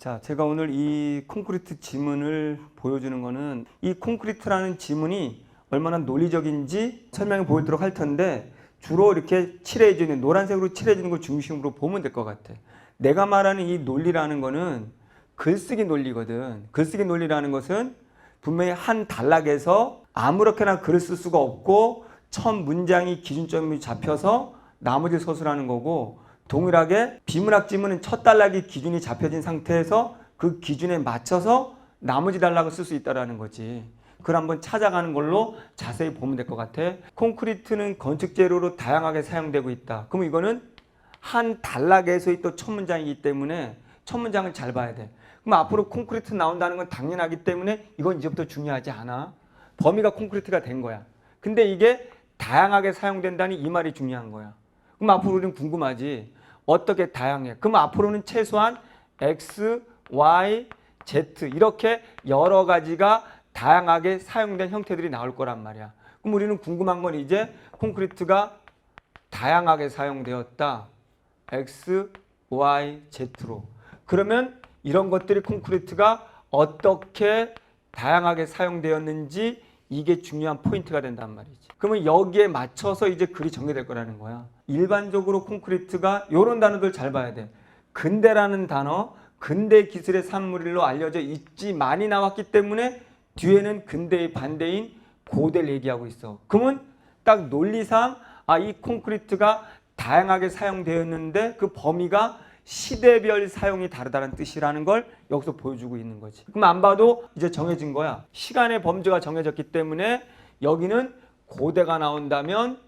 자, 제가 오늘 이 콘크리트 지문을 보여주는 거는 이 콘크리트라는 지문이 얼마나 논리적인지 설명해 보이도록 할 텐데 주로 이렇게 칠해지는 노란색으로 칠해지는 걸 중심으로 보면 될 것 같아. 내가 말하는 이 논리라는 거는 글쓰기 논리거든. 글쓰기 논리라는 것은 분명히 한 단락에서 아무렇게나 글을 쓸 수가 없고 첫 문장이 기준점이 잡혀서 나머지 서술하는 거고 동일하게 비문학 지문은 첫 단락이 기준이 잡혀진 상태에서 그 기준에 맞춰서 나머지 단락을 쓸 수 있다라는 거지. 그걸 한번 찾아가는 걸로 자세히 보면 될 것 같아. 콘크리트는 건축 재료로 다양하게 사용되고 있다. 그럼 이거는 한 단락에서의 또 첫 문장이기 때문에 첫 문장을 잘 봐야 돼. 그럼 앞으로 콘크리트 나온다는 건 당연하기 때문에 이건 이제부터 중요하지 않아. 범위가 콘크리트가 된 거야. 근데 이게 다양하게 사용된다니 이 말이 중요한 거야. 그럼 앞으로 우리는 궁금하지. 어떻게 다양해? 그럼 앞으로는 최소한 X, Y, Z 이렇게 여러 가지가 다양하게 사용된 형태들이 나올 거란 말이야. 그럼 우리는 궁금한 건 이제 콘크리트가 다양하게 사용되었다. X, Y, Z로. 그러면 이런 것들이 콘크리트가 어떻게 다양하게 사용되었는지 이게 중요한 포인트가 된단 말이지. 그러면 여기에 맞춰서 이제 글이 정리될 거라는 거야. 일반적으로 콘크리트가 이런 단어들 잘 봐야 돼. 근대라는 단어, 근대 기술의 산물로 알려져 있지 많이 나왔기 때문에 뒤에는 근대의 반대인 고대를 얘기하고 있어. 그러면 딱 논리상 아 이 콘크리트가 다양하게 사용되었는데 그 범위가 시대별 사용이 다르다는 뜻이라는 걸 여기서 보여주고 있는 거지. 그럼 안 봐도 이제 정해진 거야. 시간의 범주가 정해졌기 때문에 여기는 고대가 나온다면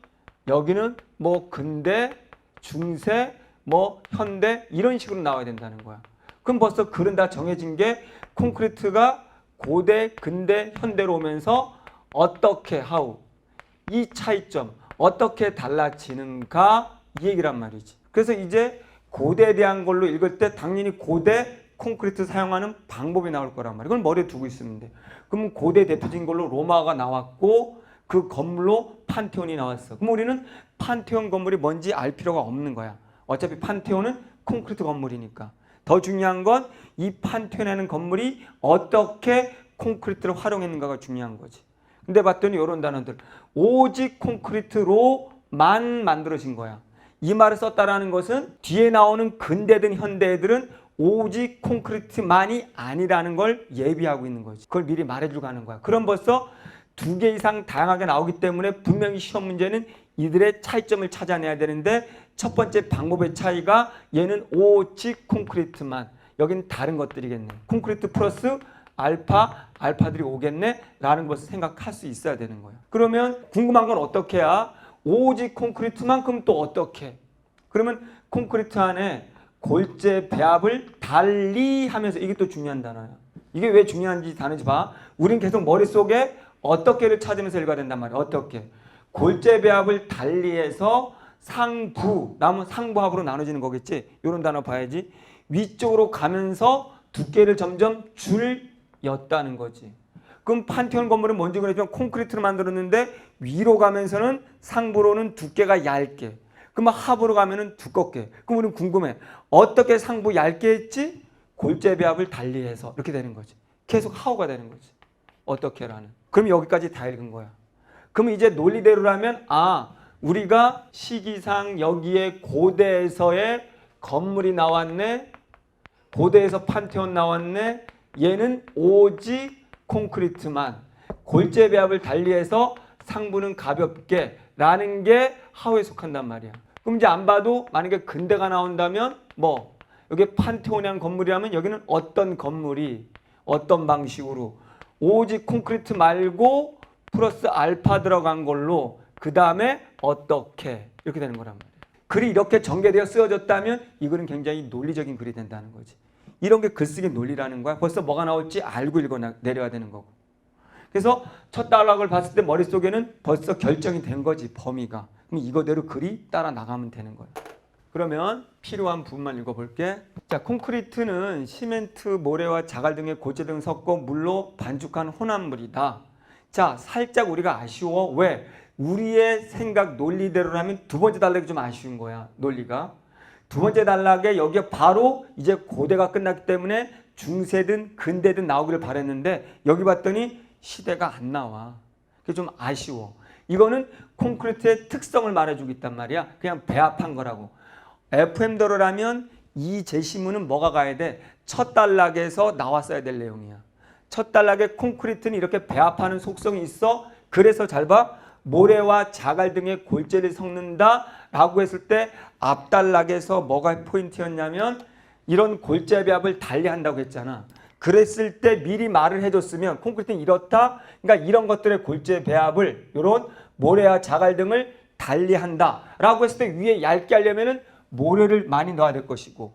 여기는 뭐 근대, 중세, 뭐 현대 이런 식으로 나와야 된다는 거야. 그럼 벌써 글은 다 정해진 게 콘크리트가 고대, 근대, 현대로 오면서 어떻게 하우 이 차이점 어떻게 달라지는가 이 얘기란 말이지. 그래서 이제 고대에 대한 걸로 읽을 때 당연히 고대 콘크리트 사용하는 방법이 나올 거란 말이야. 그걸 머리에 두고 있으면 돼. 그럼 고대 대표적인 걸로 로마가 나왔고 그 건물로 판테온이 나왔어. 그럼 우리는 판테온 건물이 뭔지 알 필요가 없는 거야. 어차피 판테온은 콘크리트 건물이니까. 더 중요한 건 이 판테온이라는 건물이 어떻게 콘크리트를 활용했는가가 중요한 거지. 근데 봤더니 이런 단어들 오직 콘크리트로만 만들어진 거야. 이 말을 썼다라는 것은 뒤에 나오는 근대든 현대들은 오직 콘크리트만이 아니라는 걸 예비하고 있는 거지. 그걸 미리 말해주고 하는 거야. 그럼 벌써 두 개 이상 다양하게 나오기 때문에 분명히 시험 문제는 이들의 차이점을 찾아내야 되는데 첫 번째 방법의 차이가 얘는 오직 콘크리트만 여기는 다른 것들이겠네. 콘크리트 플러스 알파, 알파들이 오겠네? 라는 것을 생각할 수 있어야 되는 거예요. 그러면 궁금한 건 어떻게 해야? 오직 콘크리트만큼 또 어떻게? 그러면 콘크리트 안에 골재 배합을 달리 하면서 이게 또 중요한 단어야. 이게 왜 중요한지 다는지 봐. 우린 계속 머릿속에 어떻게를 찾으면서 읽어야 된단 말이야. 어떻게? 골재 배합을 달리해서 상부, 남은 상부합으로 나눠지는 거겠지. 이런 단어 봐야지. 위쪽으로 가면서 두께를 점점 줄였다는 거지. 그럼 판테온 건물은 뭔지 그랬지만 콘크리트로 만들었는데 위로 가면서는 상부로는 두께가 얇게. 그러면 하부로 가면은 두껍게. 그럼 우리는 궁금해. 어떻게 상부 얇게 했지? 골재 배합을 달리해서 이렇게 되는 거지. 계속 하우가 되는 거지. 어떻게라는. 그럼 여기까지 다 읽은 거야. 그럼 이제 논리대로라면 아 우리가 시기상 여기에 고대에서의 건물이 나왔네. 고대에서 판테온 나왔네. 얘는 오직 콘크리트만 골재 배합을 달리해서 상부는 가볍게 라는 게 하우에 속한단 말이야. 그럼 이제 안 봐도 만약에 근대가 나온다면 뭐 여기 판테온이란 건물이라면 여기는 어떤 건물이 어떤 방식으로 오직 콘크리트 말고 플러스 알파 들어간 걸로 그 다음에 어떻게 이렇게 되는 거란 말이야. 글이 이렇게 전개되어 쓰여졌다면 이거는 굉장히 논리적인 글이 된다는 거지. 이런 게 글쓰기 논리라는 거야. 벌써 뭐가 나올지 알고 읽어 나- 내려야 되는 거고. 그래서 첫 단락을 봤을 때 머릿속에는 벌써 결정이 된 거지 범위가. 그럼 이거대로 글이 따라 나가면 되는 거야. 그러면 필요한 부분만 읽어볼게. 자, 콘크리트는 시멘트, 모래와 자갈 등의 고체 등 섞어 물로 반죽한 혼합물이다. 자, 살짝 우리가 아쉬워. 왜? 우리의 생각 논리대로라면 두 번째 단락이 좀 아쉬운 거야. 논리가. 두 번째 단락에 여기에 바로 이제 고대가 끝났기 때문에 중세든 근대든 나오기를 바랬는데 여기 봤더니 시대가 안 나와. 그게 좀 아쉬워. 이거는 콘크리트의 특성을 말해주고 있단 말이야. 그냥 배합한 거라고. FM도로라면 이 제시문은 뭐가 가야 돼? 첫 단락에서 나왔어야 될 내용이야. 첫 단락에 콘크리트는 이렇게 배합하는 속성이 있어. 그래서 잘 봐. 모래와 자갈 등의 골재를 섞는다 라고 했을 때 앞단락에서 뭐가 포인트였냐면 이런 골재 배합을 달리한다고 했잖아. 그랬을 때 미리 말을 해줬으면 콘크리트는 이렇다. 그러니까 이런 것들의 골재 배합을 이런 모래와 자갈 등을 달리한다 라고 했을 때 위에 얇게 하려면은 모래를 많이 넣어야 될 것이고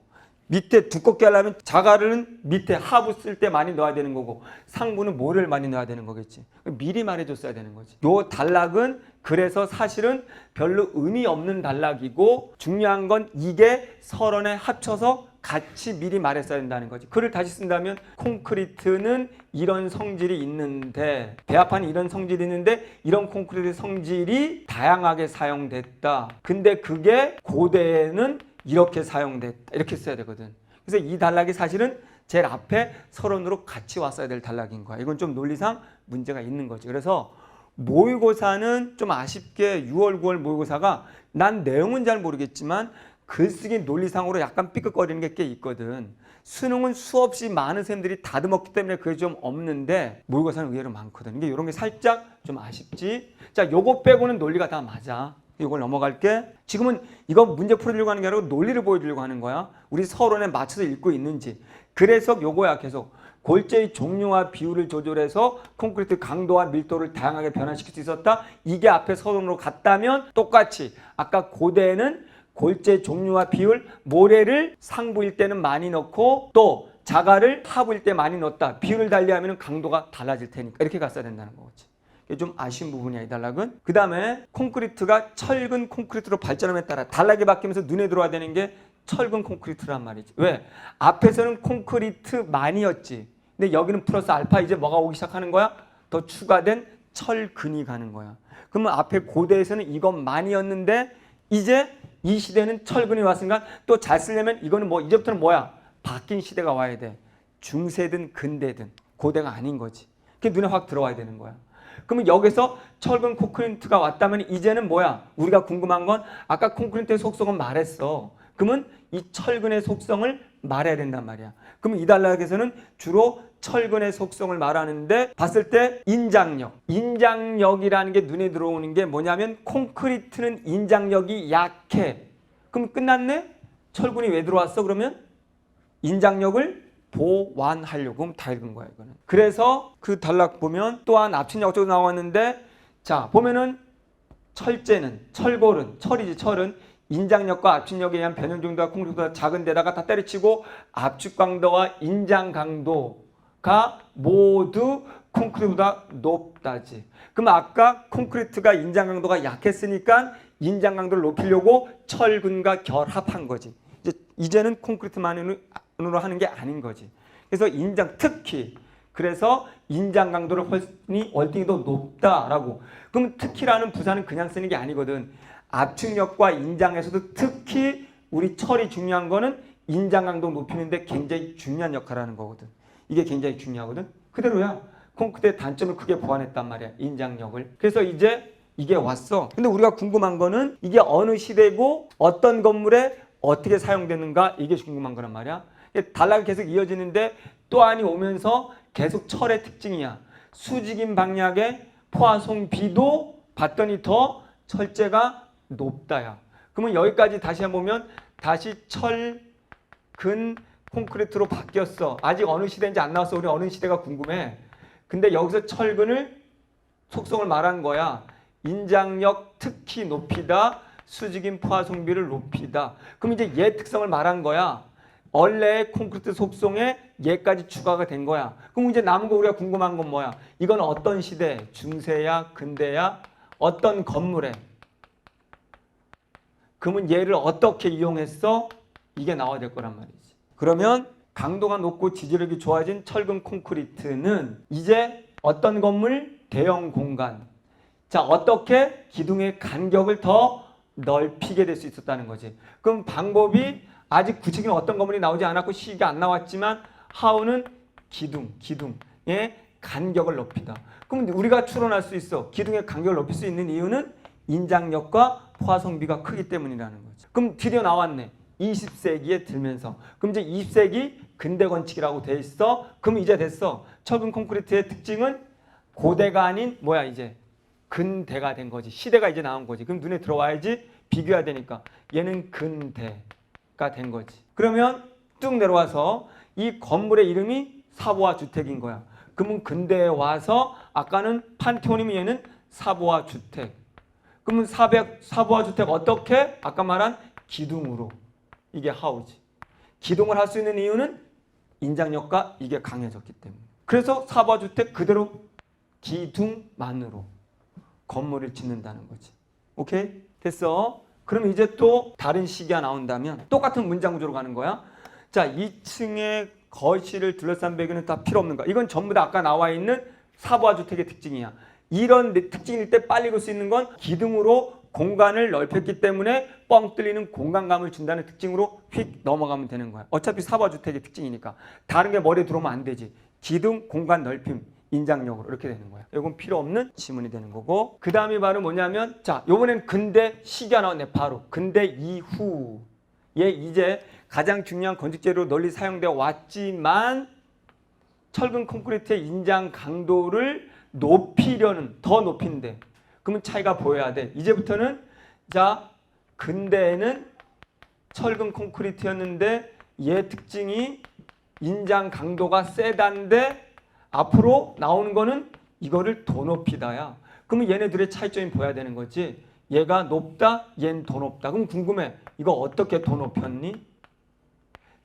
밑에 두껍게 하려면 자갈은 밑에 하부 쓸 때 많이 넣어야 되는 거고 상부는 모래를 많이 넣어야 되는 거겠지. 미리 말해줬어야 되는 거지. 요 단락은 그래서 사실은 별로 의미 없는 단락이고 중요한 건 이게 서론에 합쳐서 같이 미리 말했어야 된다는 거지. 글을 다시 쓴다면 콘크리트는 이런 성질이 있는데 배합하는 이런 성질이 있는데 이런 콘크리트 성질이 다양하게 사용됐다. 근데 그게 고대에는 이렇게 사용됐다. 이렇게 써야 되거든. 그래서 이 단락이 사실은 제일 앞에 서론으로 같이 왔어야 될 단락인 거야. 이건 좀 논리상 문제가 있는 거지. 그래서 모의고사는 좀 아쉽게 6월, 9월 모의고사가 난 내용은 잘 모르겠지만 글쓰기 논리상으로 약간 삐끗거리는 게 꽤 있거든. 수능은 수없이 많은 쌤들이 다듬었기 때문에 그게 좀 없는데 모의고사는 의외로 많거든. 이게 이런 게 살짝 좀 아쉽지. 자, 요거 빼고는 논리가 다 맞아. 이걸 넘어갈게. 지금은 이거 문제 풀어주려고 하는 게 아니고 논리를 보여주려고 하는 거야. 우리 서론에 맞춰서 읽고 있는지. 그래서 요거야 계속. 골재의 종류와 비율을 조절해서 콘크리트 강도와 밀도를 다양하게 변화시킬 수 있었다. 이게 앞에 서론으로 갔다면 똑같이 아까 고대에는 골재 종류와 비율, 모래를 상부일 때는 많이 넣고 또 자갈을 하부일 때 많이 넣었다. 비율을 달리하면 강도가 달라질 테니까 이렇게 갔어야 된다는 거지. 좀 아쉬운 부분이야 이 단락은. 그 다음에 콘크리트가 철근 콘크리트로 발전함에 따라 단락이 바뀌면서 눈에 들어와야 되는 게 철근 콘크리트란 말이지. 왜? 앞에서는 콘크리트만이었지. 근데 여기는 플러스 알파 이제 뭐가 오기 시작하는 거야? 더 추가된 철근이 가는 거야. 그러면 앞에 고대에서는 이것만이었는데 이제 이 시대는 철근이 왔으니까 또 잘 쓰려면 이거는 뭐 이제부터는 뭐야? 바뀐 시대가 와야 돼. 중세든 근대든 고대가 아닌 거지. 그게 눈에 확 들어와야 되는 거야. 그러면 여기서 철근 콘크리트가 왔다면 이제는 뭐야? 우리가 궁금한 건 아까 콘크리트의 속성은 말했어. 그러면 이 철근의 속성을 말해야 된단 말이야. 그러면 이 단락에서는 주로 철근의 속성을 말하는데 봤을 때 인장력. 인장력이라는 게 눈에 들어오는 게 뭐냐면 콘크리트는 인장력이 약해. 그럼 끝났네? 철근이 왜 들어왔어? 그러면 인장력을 보완하려고 그럼 다 읽은 거야 이거는. 그래서 그 단락 보면 또한 압축력 쪽도 나왔는데 자 보면은 철제는 철골은 철이지 철은 인장력과 압축력에 의한 변형 정도가 콘크리트보다 작은 데다가 다 때려치고 압축 강도와 인장 강도가 모두 콘크리트보다 높다지. 그럼 아까 콘크리트가 인장 강도가 약했으니까 인장 강도를 높이려고 철근과 결합한 거지. 이제 이제는 콘크리트만 으로 하는 게 아닌 거지. 그래서 인장 특히 그래서 인장 강도를 훨씬 월등히 더 높다라고. 그럼 특히라는 부사는 그냥 쓰는 게 아니거든. 압축력과 인장에서도 특히 우리 철이 중요한 거는 인장 강도 높이는데 굉장히 중요한 역할을 하는 거거든. 이게 굉장히 중요하거든. 그대로야. 콘크리트의 단점을 크게 보완했단 말이야. 인장력을. 그래서 이제 이게 왔어. 근데 우리가 궁금한 거는 이게 어느 시대고 어떤 건물에 어떻게 사용되는가 이게 궁금한 거란 말이야. 단락이 계속 이어지는데 또 안이 오면서 계속 철의 특징이야. 수직인 방향의 포화송 비도 봤더니 더 철제가 높다야. 그러면 여기까지 다시 한번 보면 다시 철, 근, 콘크리트로 바뀌었어. 아직 어느 시대인지 안 나왔어. 우리 어느 시대가 궁금해. 근데 여기서 철근을 속성을 말한 거야. 인장력 특히 높이다. 수직인 포화송비를 높이다. 그럼 이제 얘 특성을 말한 거야. 원래의 콘크리트 속성에 얘까지 추가가 된 거야. 그럼 이제 남은 거 우리가 궁금한 건 뭐야? 이건 어떤 시대? 중세야? 근대야? 어떤 건물에? 그러면 얘를 어떻게 이용했어? 이게 나와야 될 거란 말이지. 그러면 강도가 높고 지지력이 좋아진 철근 콘크리트는 이제 어떤 건물? 대형 공간. 자, 어떻게 기둥의 간격을 더 넓히게 될 수 있었다는 거지. 그럼 방법이 아직 구체적인 어떤 건물이 나오지 않았고 시기가 안 나왔지만 how는 기둥, 기둥의 간격을 높이다. 그럼 우리가 추론할 수 있어. 기둥의 간격을 높일 수 있는 이유는 인장력과 포화성비가 크기 때문이라는 거죠. 그럼 드디어 나왔네. 20세기에 들면서. 그럼 이제 20세기 근대 건축이라고 돼 있어. 그럼 이제 됐어. 철근 콘크리트의 특징은 고대가 아닌 뭐야 이제 근대가 된 거지. 시대가 이제 나온 거지. 그럼 눈에 들어와야지 비교해야 되니까. 얘는 근대가 된 거지. 그러면 쭉 내려와서 이 건물의 이름이 사보아 주택인 거야. 그러면 근대에 와서 아까는 판테온이면 얘는 사보아 주택. 그러면 400 사보아 주택 어떻게? 아까 말한 기둥으로. 이게 하우지. 기둥을 할 수 있는 이유는 인장력과 이게 강해졌기 때문에. 그래서 사보아 주택 그대로 기둥만으로 건물을 짓는다는 거지. 오케이? 됐어. 그럼 이제 또 다른 시기가 나온다면 똑같은 문장 구조로 가는 거야. 자, 2층의 거실을 둘러싼 배경은 다 필요 없는 거야. 이건 전부 다 아까 나와 있는 사보아 주택의 특징이야. 이런 특징일 때 빨리 볼 수 있는 건 기둥으로 공간을 넓혔기 때문에 뻥 뚫리는 공간감을 준다는 특징으로 휙 넘어가면 되는 거야. 어차피 사보아 주택의 특징이니까 다른 게 머리에 들어오면 안 되지. 기둥, 공간 넓힘, 인장력으로 이렇게 되는 거야. 이건 필요 없는 지문이 되는 거고 그 다음이 바로 뭐냐면 자 요번엔 근대 시기가 나왔네 바로 근대 이후에 이제 가장 중요한 건축재로 널리 사용되어 왔지만 철근 콘크리트의 인장 강도를 높이려는 더 높인데 그러면 차이가 보여야 돼. 이제부터는 자 근대에는 철근 콘크리트였는데 얘 특징이 인장 강도가 세단데 앞으로 나오는 거는 이거를 더 높이다야. 그러면 얘네들의 차이점이 보여야 되는 거지. 얘가 높다, 얘는 더 높다. 그럼 궁금해. 이거 어떻게 더 높였니?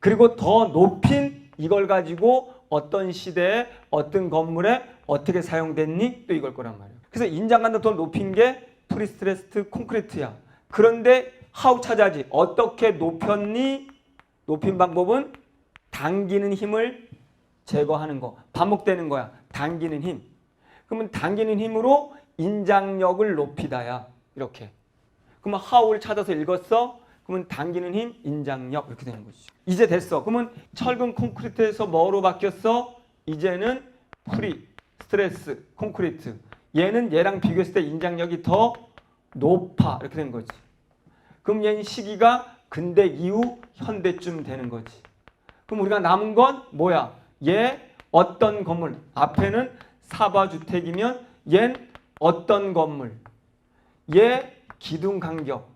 그리고 더 높인 이걸 가지고 어떤 시대에 어떤 건물에 어떻게 사용됐니? 또 이걸 거란 말이야. 그래서 인장간도 더 높인 게 프리스트레스트 콘크리트야. 그런데 하우 찾아야지. 어떻게 높였니? 높인 방법은 당기는 힘을 제거하는 거. 반복되는 거야. 당기는 힘. 그러면 당기는 힘으로 인장력을 높이다야. 이렇게. 그러면 하우를 찾아서 읽었어? 그러면 당기는 힘, 인장력 이렇게 되는 거지. 이제 됐어. 그러면 철근 콘크리트에서 뭐로 바뀌었어? 이제는 프리, 스트레스, 콘크리트. 얘는 얘랑 비교했을 때 인장력이 더 높아. 이렇게 된 거지. 그럼 얘는 시기가 근대 이후 현대쯤 되는 거지. 그럼 우리가 남은 건 뭐야? 얘 어떤 건물? 앞에는 사바주택이면 얜 어떤 건물? 얘 기둥 간격.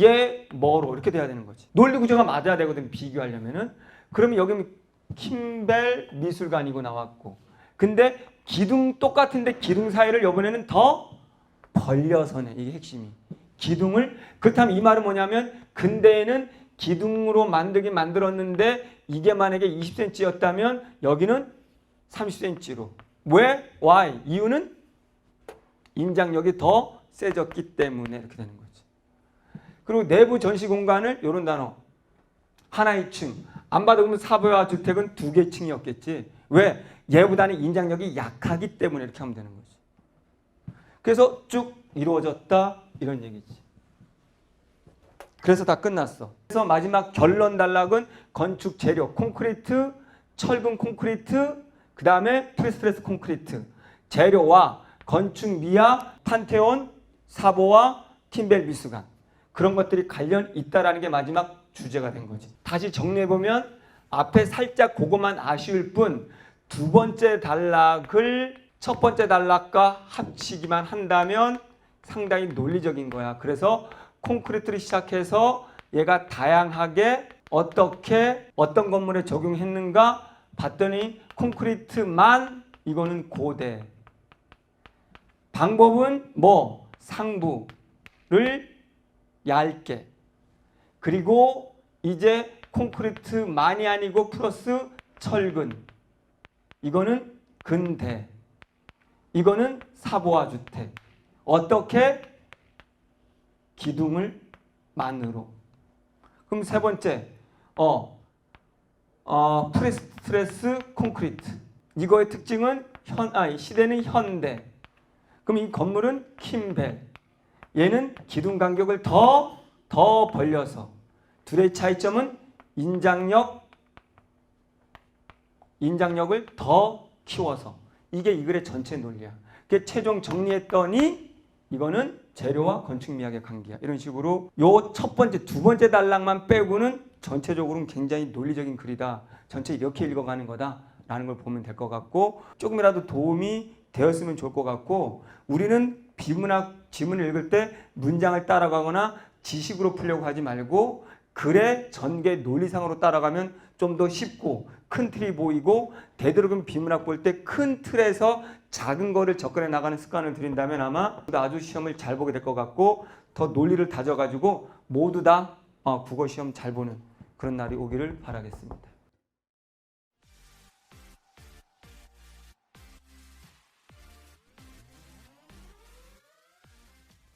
얘 뭐로 이렇게 돼야 되는 거지. 논리 구조가 맞아야 되거든 비교하려면은. 그러면 여기 킴벨 미술관이고 나왔고. 근데 기둥 똑같은데 기둥 사이를 이번에는 더 벌려서네. 이게 핵심이. 기둥을 그렇다면 이 말은 뭐냐면 근대에는 기둥으로 만들긴 만들었는데 이게 만약에 20cm였다면 여기는 30cm로. 왜? Why? 이유는 인장력이 더 세졌기 때문에 이렇게 되는 거지. 그리고 내부 전시 공간을 이런 단어. 하나의 층. 안 그러면 사부와 주택은 두 개 층이었겠지. 왜? 얘보다는 인장력이 약하기 때문에 이렇게 하면 되는 거지. 그래서 쭉 이루어졌다 이런 얘기지. 그래서 다 끝났어. 그래서 마지막 결론 단락은 건축 재료 콘크리트, 철근 콘크리트, 그 다음에 프리스트레스 콘크리트 재료와 건축 미화, 판테온, 사보와 팀벨 미술관 그런 것들이 관련 있다라는 게 마지막 주제가 된 거지. 다시 정리해 보면 앞에 살짝 그것만 아쉬울 뿐 두 번째 단락을 첫 번째 단락과 합치기만 한다면 상당히 논리적인 거야. 그래서 콘크리트를 시작해서 얘가 다양하게 어떻게 어떤 건물에 적용했는가 봤더니 콘크리트만 이거는 고대. 방법은 뭐? 상부를 얇게. 그리고 이제 콘크리트만이 아니고 플러스 철근. 이거는 근대. 이거는 사보아 주택. 어떻게 기둥을 만으로. 그럼 세 번째 어, 어 프레스트레스 콘크리트. 이거의 특징은 현 아니 시대는 현대. 그럼 이 건물은 킴벨. 얘는 기둥 간격을 더 더 벌려서 둘의 차이점은 인장력 인장력을 더 키워서. 이게 이 글의 전체 논리야. 그 최종 정리했더니 이거는 재료와 건축 미학의 관계야. 이런 식으로 요 첫 번째, 두 번째 단락만 빼고는 전체적으로는 굉장히 논리적인 글이다. 전체 이렇게 읽어가는 거다 라는 걸 보면 될 것 같고 조금이라도 도움이 되었으면 좋을 것 같고 우리는 비문학 지문을 읽을 때 문장을 따라가거나 지식으로 풀려고 하지 말고 글의 전개 논리상으로 따라가면 좀 더 쉽고 큰 틀이 보이고 되도록이면 비문학 볼 때 큰 틀에서 작은 거를 접근해 나가는 습관을 들인다면 아마 아주 시험을 잘 보게 될 것 같고 더 논리를 다져가지고 모두 다 어, 국어 시험 잘 보는 그런 날이 오기를 바라겠습니다.